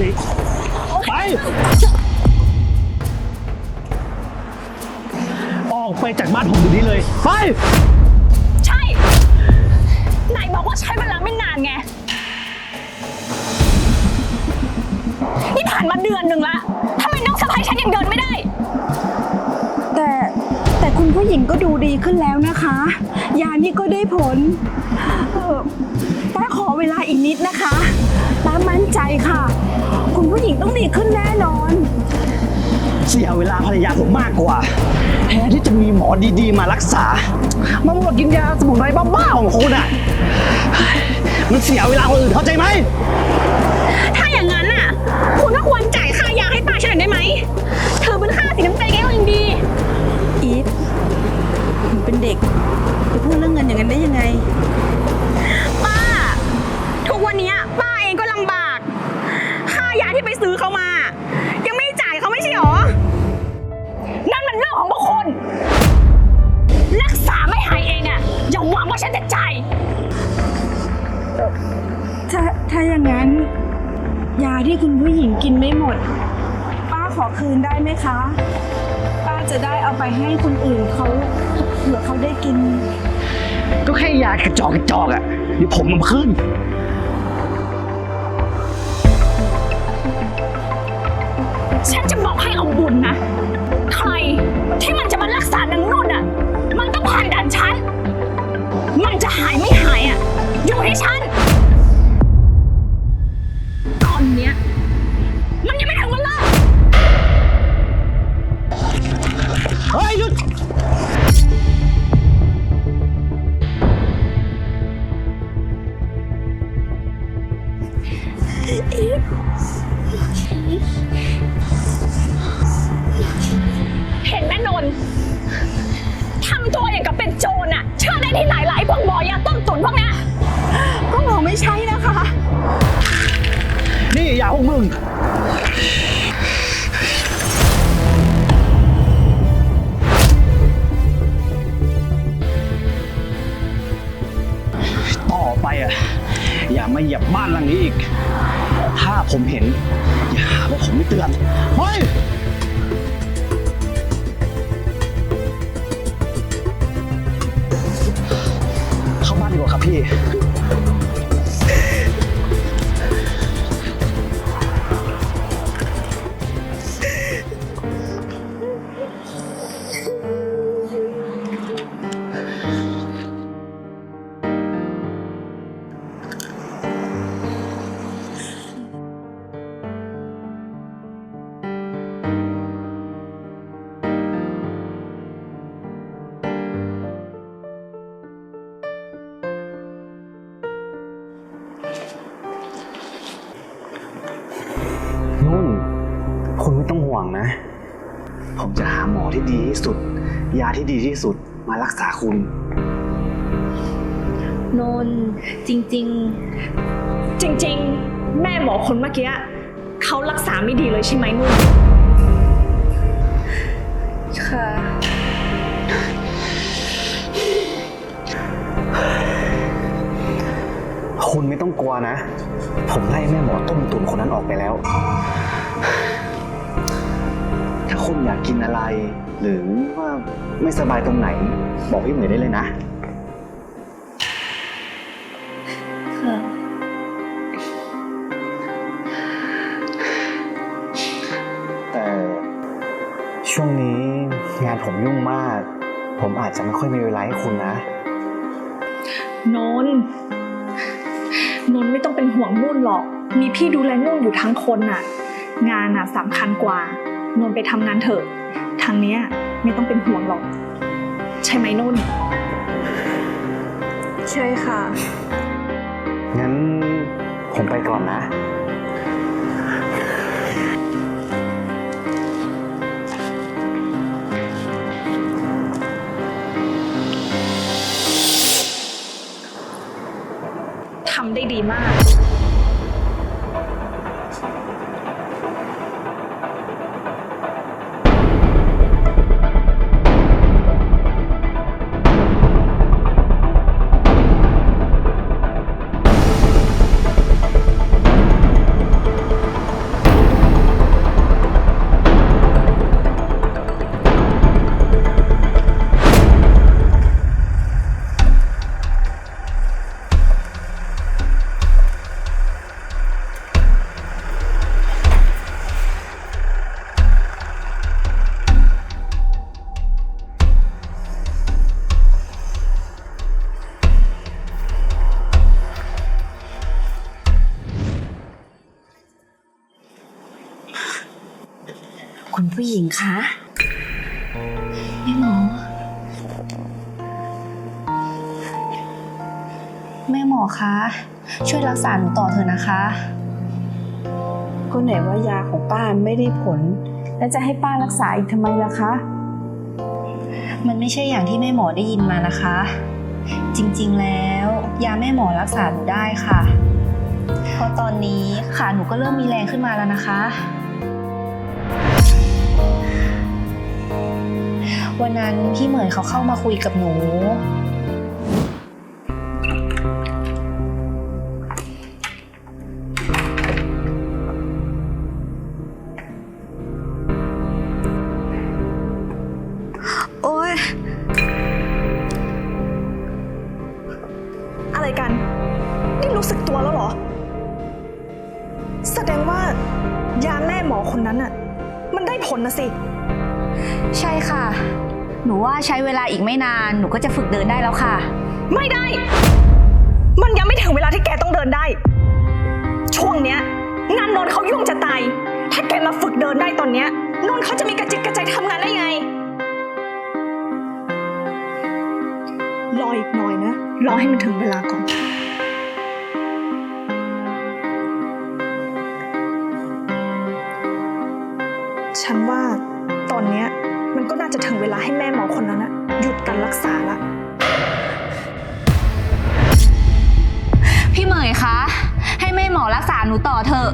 เลย ไป ออกไปจากบ้านผมเดี๋ยวนี้เลย ไป ใช่นายบอกว่าใช้เวลาไม่นานไง นี่ผ่านมาเดือนหนึ่งละทำไมน้องสะพ้ายฉันยังเดินไม่ได้ แต่แต่คุณผู้หญิงก็ดูดีขึ้นแล้วนะคะ ยานี่ก็ได้ผล เอ่อป้าขอเวลาอีกนิดนะคะ ป้ามั่นใจค่ะ คุณผู้หญิงต้องดีขึ้นแน่นอน เสียเวลาภรรยาผมมากกว่า แทนที่จะมีหมอดีๆ มารักษา มาหมดกินยาสมุนไพรบ้าๆของคุณอะ มันเสียเวลาคนอื่นเข้าใจไหม ถ้าอย่างนั้นน่ะ คุณก็ควรจ่ายค่ายาให้ป้าฉันหน่อยได้ไหม เธอเป็นค่าสินน้ำใจแกก็ยังดี อีฟหนูเป็นเด็กจะพูดเรื่องเงินอย่างนั้นได้ยังไง วังว่าฉันจะจ่าย ถ้าถ้าอย่างนั้น ยาที่คุณผู้หญิงกินไม่หมด ป้าขอคืนได้ไหมคะ ป้าจะได้เอาไปให้คนอื่นเขาเผื่อเขาได้กิน ก็แค่ยากระจอกกระจอกอะเดี๋ยวผมมันขึ้น ฉันจะบอกให้เอาบุญนะ ใครที่มันจะมารักษานางนุ่นอะมัน มัน ยาพวกมึง ต่อไปอะ อย่ามาเหยียบบ้านหลังนี้อีก ถ้าผมเห็น อย่าหาว่าผมไม่เตือน เฮ้ยเข้าบ้านดีกว่าครับพี่ ที่ดีที่สุดมารักษาคุณ นนท์จริง จริงๆ แม่หมอคนเมื่อกี้เขารักษาไม่ดีเลยใช่ไหมนุ่น ๆ ค่ะ คุณไม่ต้องกลัวนะ ผมไล่แม่หมอต้มตุ๋นคนนั้นออกไปแล้ว ถ้าคุณอยากกินอะไร หรือว่า ไม่สบายตรงไหน บอกพี่เหมยได้เลยนะ ค่ะ แต่ช่วงนี้งานผมยุ่งมาก ผมอาจจะไม่ค่อยมีเวลาให้คุณนะ นนท์นนท์ไม่ต้องเป็นห่วงนุ่นหรอก มีพี่ดูแลนุ่นอยู่ทั้งคนน่ะ งานน่ะสำคัญกว่า นนท์ไปทำงานเถอะ ทางเนี้ย ไม่ต้องเป็นห่วงหรอก ใช่ไหมนุ่น ใช่ค่ะ งั้นผมไปก่อนนะ ทำได้ดีมาก คุณผู้หญิงคะแม่หมอ แม่หมอคะ ช่วยรักษาหนูต่อเถอะนะคะ ก็ไหนว่ายาของป้าไม่ได้ผล แล้วจะให้ป้ารักษาอีกทำไมล่ะคะ มันไม่ใช่อย่างที่แม่หมอได้ยินมานะคะ จริงๆแล้ว ยาแม่หมอรักษาหนูได้ค่ะเพราะตอนนี้ขาหนูก็เริ่มมีแรงขึ้นมาแล้วนะคะ วันนั้นพี่เหมยเขาเข้ามาคุยกับหนู เขายุ่งจะตาย ถ้าแกมาฝึกเดินได้ตอนเนี้ยนนท์เขาจะมีกระจิตกระใจทำงานได้ไง รออีกหน่อยนะ รอให้มันถึงเวลาก่อน ฉันว่าตอนเนี้ยมันก็น่าจะถึงเวลาให้แม่หมอคนนั้นอะหยุดการรักษาละ พี่เหมยคะ ให้แม่หมอรักษาหนูต่อเถอะ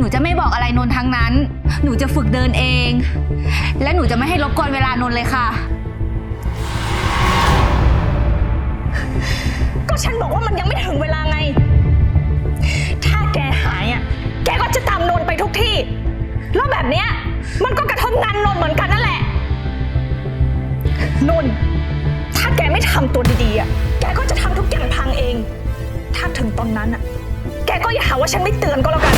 หนูจะไม่บอกอะไรนนท์ทั้งนั้น หนูจะฝึกเดินเอง และหนูจะไม่ให้รบกวนเวลานนท์เลยค่ะ ก็ฉันบอกว่ามันยังไม่ถึงเวลาไง ถ้าแกหายอะ แกก็จะตามนนท์ไปทุกที่ แล้วแบบเนี้ย มันก็กระทบงานนนท์เหมือนกันนั่นแหละ นนท์ถ้าแกไม่ทำตัวดีๆอะ แกก็จะทำทุกอย่างพังเอง ถ้าถึงตอนนั้นอะ แกก็อย่าหาว่าฉันไม่เตือนก็แล้วกัน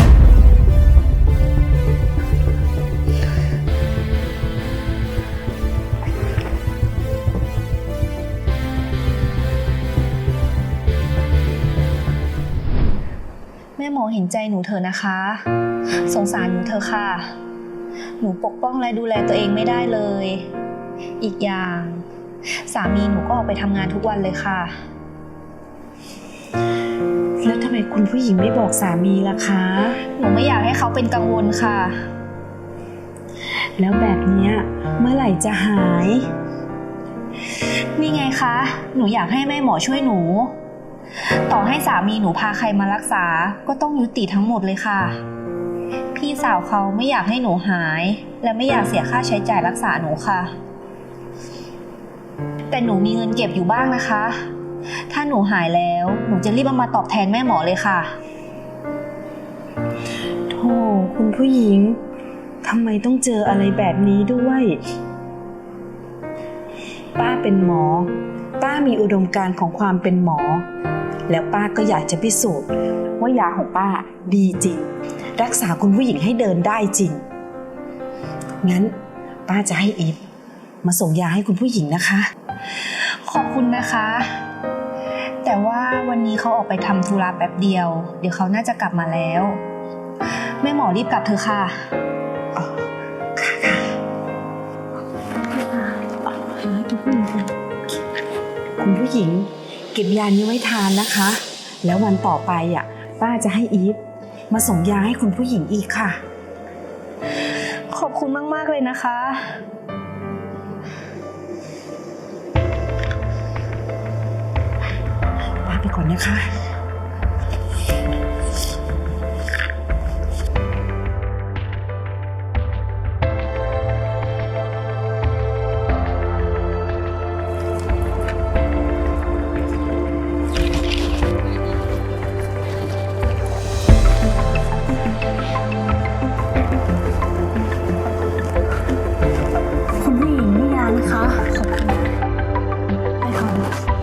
ม่หมอเห็นใจหนูเถอะนะคะ สงสารหนูเถอะค่ะ หนูปกป้องและดูแลตัวเองไม่ได้เลย อีกอย่าง สามีหนูก็ออกไปทำงานทุกวันเลยค่ะ แล้วทำไมคุณผู้หญิงไม่บอกสามีล่ะคะ หนูไม่อยากให้เขาเป็นกังวลค่ะ แล้วแบบเนี้ยเมื่อไหร่จะหาย นี่ไงคะ หนูอยากให้แม่หมอช่วยหนู ต่อให้สามีหนูพาใครมารักษา ก็ต้องยุติทั้งหมดเลยค่ะ พี่สาวเขาไม่อยากให้หนูหาย และไม่อยากเสียค่าใช้จ่ายรักษาหนูค่ะ แต่หนูมีเงินเก็บอยู่บ้างนะคะ ถ้าหนูหายแล้ว หนูจะรีบเอามาตอบแทนแม่หมอเลยค่ะ โธ่คุณผู้หญิงทำไมต้องเจออะไรแบบนี้ด้วย ป้าเป็นหมอ ป้ามีอุดมการณ์ของความเป็นหมอ แล้วป้าก็อยากจะพิสูจน์ ว่ายาของป้าดีจริง รักษาคุณผู้หญิงให้เดินได้จริง งั้นป้าจะให้อีฟมาส่งยาให้คุณผู้หญิงนะคะ ขอบคุณนะคะ แต่ว่าวันนี้เขาออกไปทำธุระแป๊บเดียว เดี๋ยวเขาน่าจะกลับมาแล้วแม่หมอรีบกลับเถอะค่ะคุณผู้หญิง เก็บยานี้ไว้ทานนะคะ แล้ววันต่อไปอะป้าจะให้อีฟมาส่งยาให้คุณผู้หญิงอีกค่ะ ขอบคุณมาก ๆ เลยนะคะ ป้าไปก่อนนะคะ Thank you.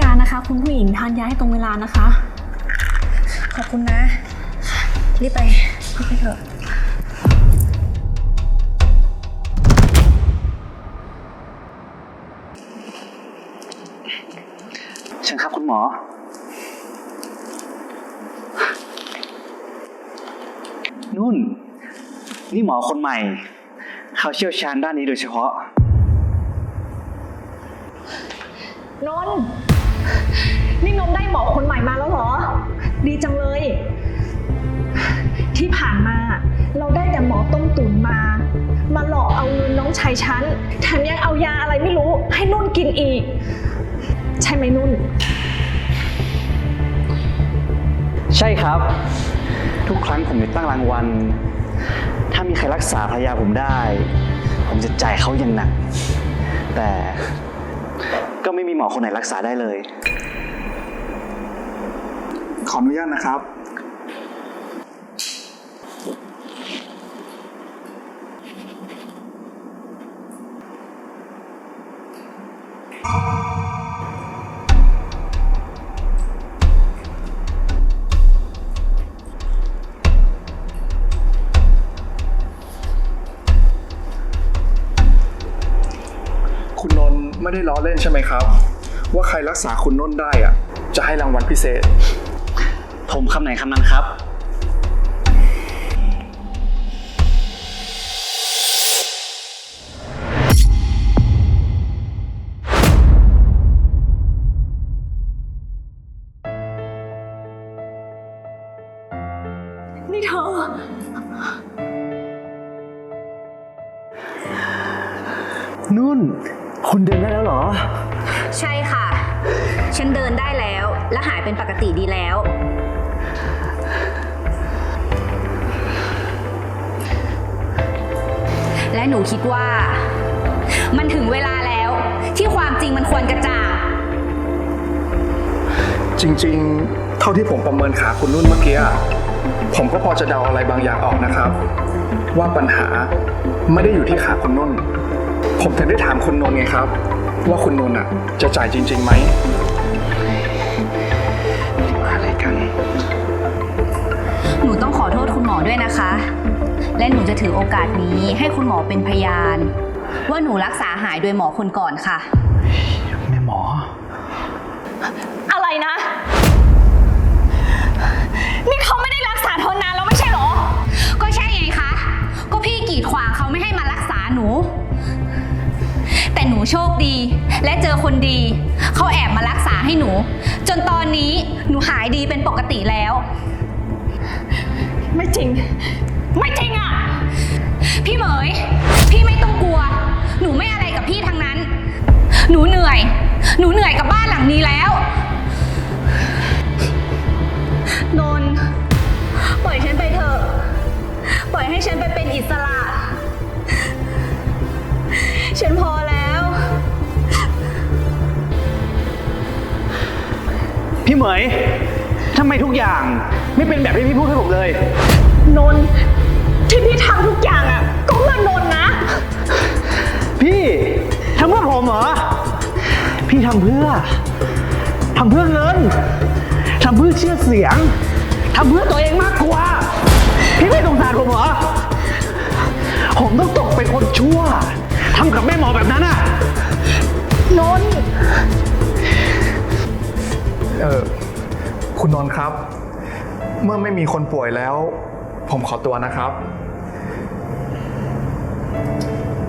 ยานะคะ คุณผู้หญิงทานยาให้ตรงเวลานะคะ ขอบคุณนะ รีบไปรีบไปเถอะ เชิญครับคุณหมอ นุ่น นี่หมอคนใหม่ เขาเชี่ยวชาญด้านนี้โดยเฉพาะ นนท์ นี่นนท์ได้หมอคนใหม่มาแล้วเหรอ ดีจังเลย ที่ผ่านมา เราได้แต่หมอต้มตุ๋นมา มาหลอกเอาเงินน้องชายฉันแถมยังเอายาอะไรไม่รู้ให้นุ่นกินอีก ใช่ไหมนุ่น ใช่ครับ ทุกครั้งผมจะตั้งรางวัล ถ้ามีใครรักษาภรรยาผมได้ ผมจะจ่ายเขาอย่างหนัก แต่ ก็ไม่มีหมอคนไหนรักษาได้เลย ขออนุญาตนะครับ ไม่ได้ล้อเล่นใช่ไหมครับ ว่าใครรักษาคุณนุ่นได้อะ จะให้รางวัลพิเศษ ผมคำไหนคำนั้นครับ ความจริงมันควรกระจ่างจริงๆ เท่าที่ผมประเมินขาคุณนุ่นเมื่อกี้อะผมก็พอจะเดาอะไรบางอย่างออกนะครับ ว่าปัญหาไม่ได้อยู่ที่ขาคุณนุ่น ผมถึงได้ถามคุณนนท์ไงครับ ว่าคุณนนท์อะ จะจ่ายจริงๆไหมอะไรกัน หนูต้องขอโทษคุณหมอด้วยนะคะ และหนูจะถือโอกาสนี้ให้คุณหมอเป็นพยาน ว่าหนูรักษาหายโดยหมอคนก่อนค่ะ โชคดี และเจอคนดี เขาแอบมารักษาให้หนู จนตอนนี้หนูหายดีเป็นปกติแล้ว ไม่จริง ไม่จริงอะ พี่เหมย พี่ไม่ต้องกลัว หนูไม่อะไรกับพี่ทั้งนั้น หนูเหนื่อย หนูเหนื่อยกับบ้านหลังนี้แล้ว เหมยทำไมทุกอย่างไม่เป็นแบบที่พี่พูดให้ผมเลย นนท์ที่พี่ทำทุกอย่างอะ ก็เพื่อนนท์นะ พี่ทำเพื่อผมเหรอ พี่ทำเพื่อทำเพื่อเงินทำเพื่อชื่อเสียงทำเพื่อตัวเองมากกว่า พี่ไม่สงสารผมเหรอ ผมต้องตกเป็นคนชั่วทำกับแม่หมอแบบนั้นอะ นนท์ เออคุณนนท์ครับ เมื่อไม่มีคนป่วยแล้ว ผมขอตัวนะครับ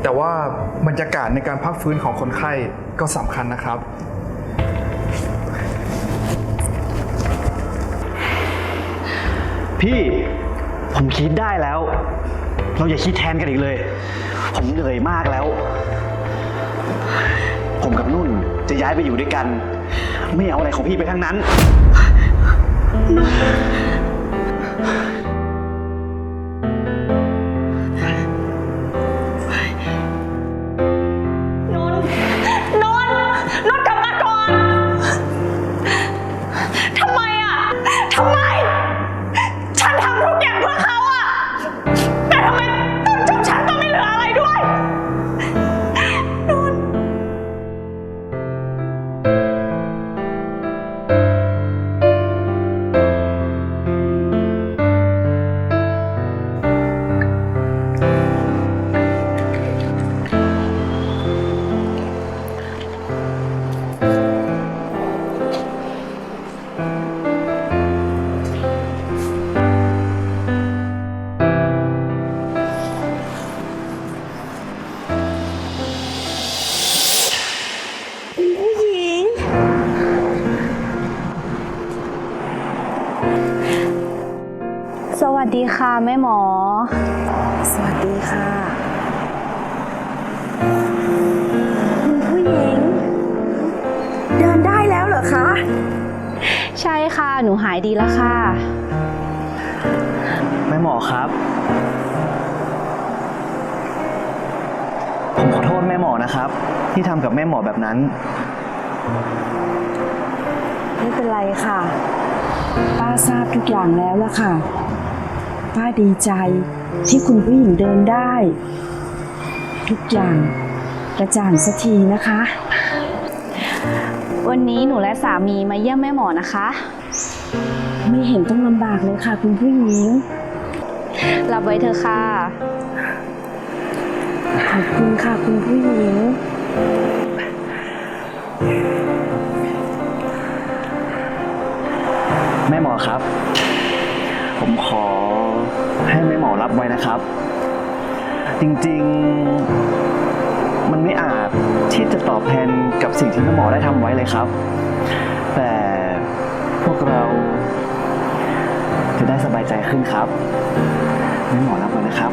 แต่ว่าบรรยากาศในการพักฟื้นของคนไข้ก็สำคัญนะครับ พี่ผมคิดได้แล้ว เราอย่าคิดแทนกันอีกเลย ผมเหนื่อยมากแล้ว ย้ายไปอยู่ด้วยกัน ไม่เอาอะไรของพี่ไปทั้งนั้น น ดีค่ะแม่หมอ สวัสดีค่ะ คุณผู้หญิง เดินได้แล้วเหรอคะ ใช่ค่ะ หนูหายดีแล้วค่ะ แม่หมอครับ ผมขอโทษแม่หมอนะครับ ที่ทำกับแม่หมอแบบนั้น ไม่เป็นไรค่ะ ป้าทราบทุกอย่างแล้วล่ะค่ะ ป้าดีใจที่คุณผู้หญิงเดินได้ ทุกอย่างกระจ่างสักทีนะคะ วันนี้หนูและสามีมาเยี่ยมแม่หมอนะคะ ไม่เห็นต้องลำบากเลยค่ะ คุณผู้หญิงรับไว้เถอะค่ะ ขอบคุณค่ะคุณผู้หญิง แม่หมอครับผมขอ ให้แม่หมอรับไว้นะครับ จริงๆมันไม่อาจที่จะตอบแทนกับสิ่งที่แม่หมอได้ทำไว้เลยครับ แต่พวกเราจะได้สบายใจขึ้นครับแม่หมอรับไว้นะครับ